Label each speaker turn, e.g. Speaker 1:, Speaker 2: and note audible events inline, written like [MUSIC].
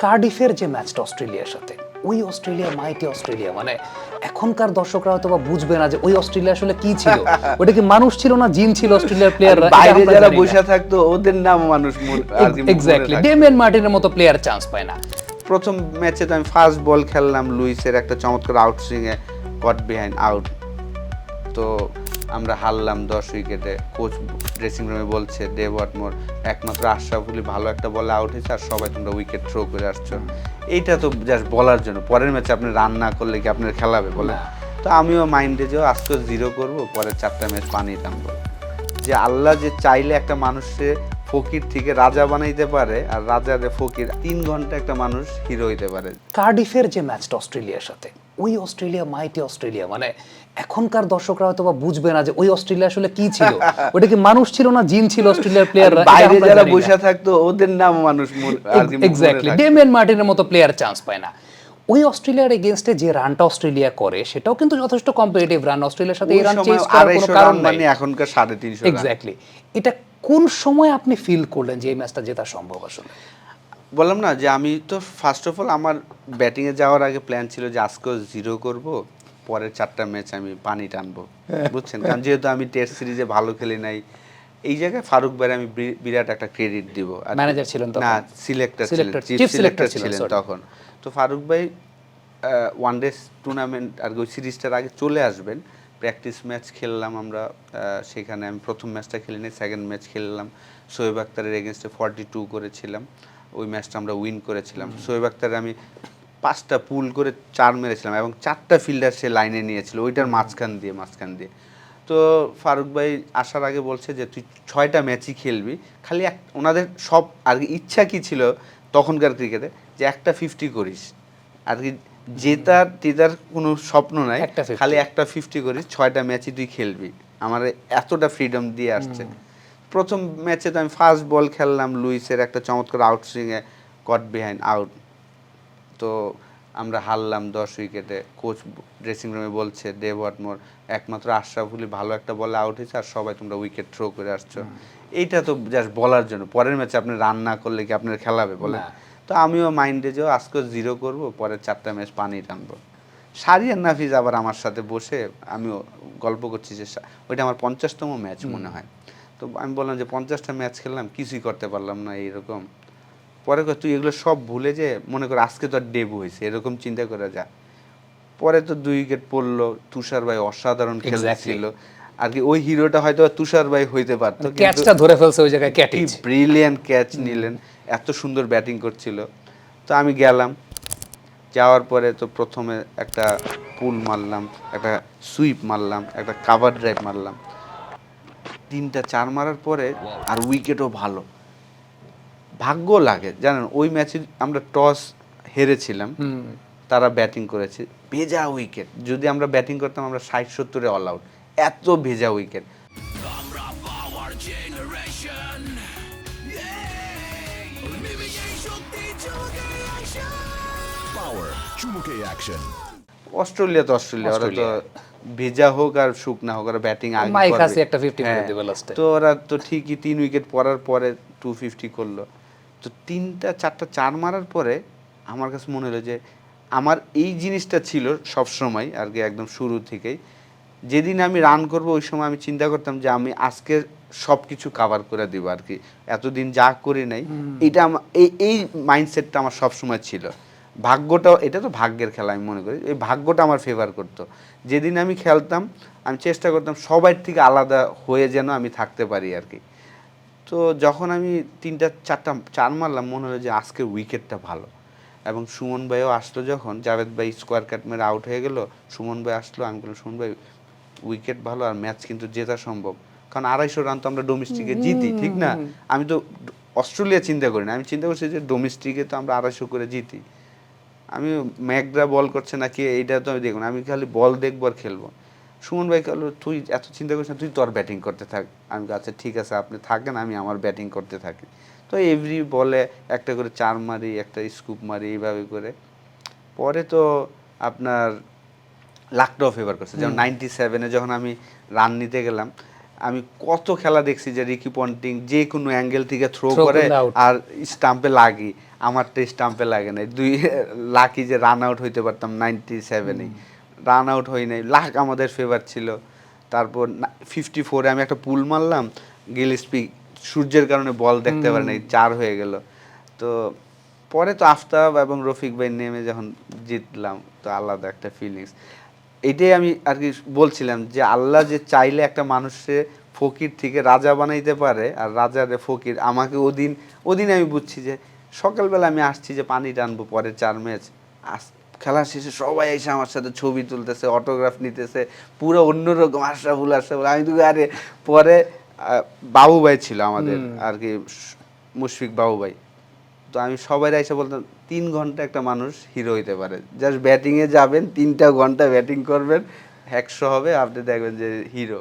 Speaker 1: কার্ডিফের যে ম্যাচটা অস্ট্রেলিয়ার সাথে ওই অস্ট্রেলিয়া মাইটি অস্ট্রেলিয়া মানে এখনকার দর্শকরা হয়তো বা বুঝবে না যে ওই অস্ট্রেলিয়া আসলে কি ছিল। [LAUGHS] ওটা কি মানুষ ছিল না জিন ছিল অস্ট্রেলিয়ার প্লেয়াররা
Speaker 2: বাইরে যারা বসে থাকতো ওদের নাম মানুষ মনে- মনে
Speaker 1: এক্স্যাক্টলি ডেমিয়ান মার্টিনের মতো প্লেয়ার চান্স পায় না।
Speaker 2: প্রথম ম্যাচে তো আমি ফার্স্ট বল খেললাম লুইসের একটা চমৎকার আউট সুইংয়ে কট বিহাইন্ড আউট তো আমরা হারলাম দশ উইকেটে। কোচ ড্রেসিং রুমে বলছে দেব আটমোর একমাত্র আশরাফুলি ভালো একটা বলে আউট হয়েছে আর সবাই তোমরা উইকেট থ্রো করে আসছো। এইটা তো জাস্ট বলার জন্য। পরের ম্যাচে আপনি রান না করলে কি আপনার খেলাবে বলে তো আমিও মাইন্ডে যে আজকে জিরো করব পরের চারটা ম্যাচ পানিয়ে টানবো যে আল্লাহ যে চাইলে একটা মানুষে ফকির থেকে রাজা বানাইতে পারে আর রাজারে ফকির তিন ঘণ্টা একটা মানুষ হিরো হইতে পারে।
Speaker 1: কার্ডিফের যে ম্যাচটা অস্ট্রেলিয়ার সাথে ওই অস্ট্রেলিয়া মাইটি অস্ট্রেলিয়া মানে এখনকার দর্শকরা হয়তো বা বুঝবে না যে ওই অস্ট্রেলিয়া আসলে কি ছিল। [LAUGHS] ওটা কি মানুষ ছিল না জিন ছিল অস্ট্রেলিয়ার প্লেয়াররা
Speaker 2: বাইরে যারা বসে থাকতো ওদের নাম মানুষ মনে- মনে
Speaker 1: এক্স্যাক্টলি ডেমিয়ান মার্টিনের মতো প্লেয়ার চান্স পায় না। ওই অস্ট্রেলিয়ার এগেনস্টে যে রানটা অস্ট্রেলিয়া করে সেটাও কিন্তু যথেষ্ট কম্পিটিটিভ রান অস্ট্রেলিয়ার সাথে এই রান চেঞ্জ করার কোনো কারণ
Speaker 2: মানে এখনকার সাড়ে তিনশো রান।
Speaker 1: এক্স্যাক্টলি এটা কোন সময় আপনি ফিল করলেন যে এই ম্যাচটা জেতা সম্ভব আসলে?
Speaker 2: বললাম না যে আমি তো ফার্স্ট অফ অল আমার ব্যাটিংয়ে যাওয়ার আগে প্ল্যান ছিল যে আজকেও জিরো করব পরের চারটা ম্যাচ আমি পানি টানবো বুঝছেন? কারণ যেহেতু আমি টেস্ট সিরিজে ভালো খেলি নাই এই জায়গায় ফারুক ভাই আমি বিরাট একটা ক্রেডিট দিব।
Speaker 1: Manager ছিলেন তখন?
Speaker 2: না সিলেক্টর ছিলেন
Speaker 1: Selector,
Speaker 2: চিফ সিলেক্টর
Speaker 1: ছিলেন,
Speaker 2: তখন। তো ফারুক ভাই ওয়ান ডে টুর্নামেন্ট আর ওই সিরিজটার আগে চলে আসবেন প্র্যাকটিস ম্যাচ খেললাম আমরা সেখানে আমি প্রথম ম্যাচটা খেলিনি সেকেন্ড ম্যাচ খেললাম। সোহেব আক্তারের এগেনস্টে ফর্টি টু করেছিলাম। ওই ম্যাচটা আমরা উইন করেছিলাম। সোহেব আক্তার আমি পাঁচটা পুল করে চার মেরেছিলাম এবং চারটা ফিল্ডার সে লাইনে নিয়েছিল ওইটার মাঝখান দিয়ে মাঝখান দিয়ে। তো ফারুক ভাই আসার আগে বলছে যে তুই ছয়টা ম্যাচই খেলবি। খালি এক ওনাদের সব আর কি ইচ্ছা কি ছিল তখনকার ক্রিকেটে যে একটা ফিফটি করিস। আর কি জেতার টেতার কোনো স্বপ্ন নাই। খালি একটা ফিফটি করিস ছয়টা ম্যাচই তুই খেলবি। আমার এতটা ফ্রিডম দিয়ে আসছে। প্রথম ম্যাচে তো আমি ফার্স্ট বল খেললাম লুইসের একটা চমৎকার আউট সুইংয়ে কট বিহাইন্ড আউট তো আমরা হারলাম দশ উইকেটে কোচ ড্রেসিং রুমে বলছে ডে ওয়াটমোর একমাত্র আশরাফুলি ভালো একটা বলে আউট হয়েছে আর সবাই তোমরা উইকেট থ্রো করে আসছো। এইটা তো জাস্ট বলার জন্য। পরের ম্যাচে আপনি রান না করলে কি আপনার খেলাবে বলে। তো আমিও মাইন্ডে যে আজকে জিরো করব পরের চারটা ম্যাচ পানি টানবো। সারিয়ার নাফিজ আবার আমার সাথে বসে আমিও গল্প করছি যে ওইটা আমার পঞ্চাশতম ম্যাচ মনে হয়। তো আমি বললাম যে পঞ্চাশটা ম্যাচ খেললাম কিছুই করতে পারলাম না এইরকম। পরে কয়, তুই এগুলো সব ভুলে যে মনে কর আজকে তো আর ডেবু হয়েছে এরকম চিন্তা করা যা। পরে তো দুই উইকেট পড়ল তুষার ভাই অসাধারণ খেলছিল। আর কি ওই হিরোটা হয়তো তুষার ভাই হইতে পারতো
Speaker 1: ক্যাচটা ধরে ফেলছে ওই জায়গায়
Speaker 2: কি
Speaker 1: ক্যাটিজ
Speaker 2: ব্রিলিয়ান্ট ক্যাচ নিলেন এত সুন্দর ব্যাটিং করছিল। তো আমি গেলাম যাওয়ার পরে তো প্রথমে একটা পুল মারলাম একটা সুইপ মারলাম একটা কাভার ড্রাইভ মারলাম। তিনটা চার মারার পরে আর উইকেটও ভালো। ভাগ্য লাগে জানেন ওই ম্যাচে আমরা টস হেরেছিলাম তারা ব্যাটিং করেছে ভেজা উইকেট যদি আমরা ব্যাটিং করতাম আমরা ষাট সত্তরে অল আউট এত ভেজা উইকেট অস্ট্রেলিয়া তো অস্ট্রেলিয়া ওরা তো ভেজা হোক আর শুকনা হোক ওরা ব্যাটিং আগে
Speaker 1: মাইক
Speaker 2: করবে।
Speaker 1: একটা 50 করে দিবে last
Speaker 2: তো ওরা তো ঠিকই তিন উইকেট পড়ার পরে টু ফিফটি করল। তো তিনটা চারটা চার মারার পরে আমার কাছে মনে হলো যে আমার এই জিনিসটা ছিল সব সময় আর কি একদম শুরু থেকেই। যেদিন আমি রান করব ওই সময় আমি চিন্তা করতাম যে আমি আজকে সব কিছু কাভার করে দিব আর কি এতদিন যা করি নাই এটা এই এই মাইন্ডসেটটা আমার সব সময় ছিল। ভাগ্যটাও এটা তো ভাগ্যের খেলা আমি মনে করি। এই ভাগ্যটা আমার ফেভার করতো। যেদিন আমি খেলতাম আমি চেষ্টা করতাম সবার থেকে আলাদা হয়ে যেন আমি থাকতে পারি আর কি তো যখন আমি তিনটা চারটা চার মারলাম মনে হলো যে আজকে উইকেটটা ভালো। এবং সুমন ভাইও আসলো যখন জাভেদ ভাই স্কোয়ার কাট মেরে আউট হয়ে গেল সুমন ভাই আসলো আমি বললাম সুমন ভাই উইকেট ভালো আর ম্যাচ কিন্তু জেতা সম্ভব। কারণ আড়াইশো রান তো আমরা ডোমেস্টিকে জিতি ঠিক না? আমি তো অস্ট্রেলিয়া চিন্তা করি না। আমি চিন্তা করছি যে ডোমেস্টিকে তো আমরা আড়াইশো করে জিতি। আমি ম্যাকডা বল করছে নাকি এইটা তো আমি দেখব না। আমি খালি বল দেখব আর খেলব। সুমন ভাই কালো তুই এত চিন্তা করিস না তুই তোর ব্যাটিং করতে থাক। আমি আচ্ছা ঠিক আছে আপনি থাকেন আমি আমার ব্যাটিং করতে থাকি। তো এভরি বলে একটা করে চার মারি একটা স্কুপ মারি এইভাবে করে। পরে তো আপনার লাকটাও ফেভার করছে। যেমন নাইনটি সেভেনে যখন আমি রান নিতে গেলাম আমি কত খেলা দেখছি যে রিকি পন্টিং যে কোনো অ্যাঙ্গেল থেকে থ্রো করে আর স্টাম্পে লাগি। আমারটা স্টাম্পে লাগে নাই। দুই লাকি যে রান আউট হইতে পারতাম নাইনটি সেভেনে রান আউট হই নাই। লাখ আমাদের ফেভার ছিল। তারপর ফিফটি ফোরে আমি একটা পুল মারলাম। গিলস্পি সূর্যের কারণে বল দেখতে পারে নাই চার হয়ে গেল। তো পরে তো আফতাব এবং রফিক ভাই নেমে যখন জিতলাম তো আলাদা একটা ফিলিংস এটাই আমি আর কি বলছিলাম যে আল্লাহ যে চাইলে একটা মানুষে ফকির থেকে রাজা বানাইতে পারে আর রাজা রাজারে ফকির আমাকে ওদিন ওদিন আমি বুঝছি যে সকালবেলা আমি আসছি যে পানি টানবো পরের চার ম্যাচ আস খেলা শেষে সবাই এসে আমার সাথে ছবি তুলতেছে অটোগ্রাফ নিতেছে পুরো অন্যরকম আশরাফুল আশরাফুল। আমি তো আরে পরে আহ, বাবু ভাই ছিল আমাদের আর কি মুশফিক বাবু ভাই তো আমি সবাই এসে বলতাম, তিন ঘণ্টা একটা মানুষ হিরো হইতে পারে। জাস্ট ব্যাটিংয়ে যাবেন, তিনটা ঘণ্টা ব্যাটিং করবেন, একশো হবে, আপনি দেখবেন যে হিরো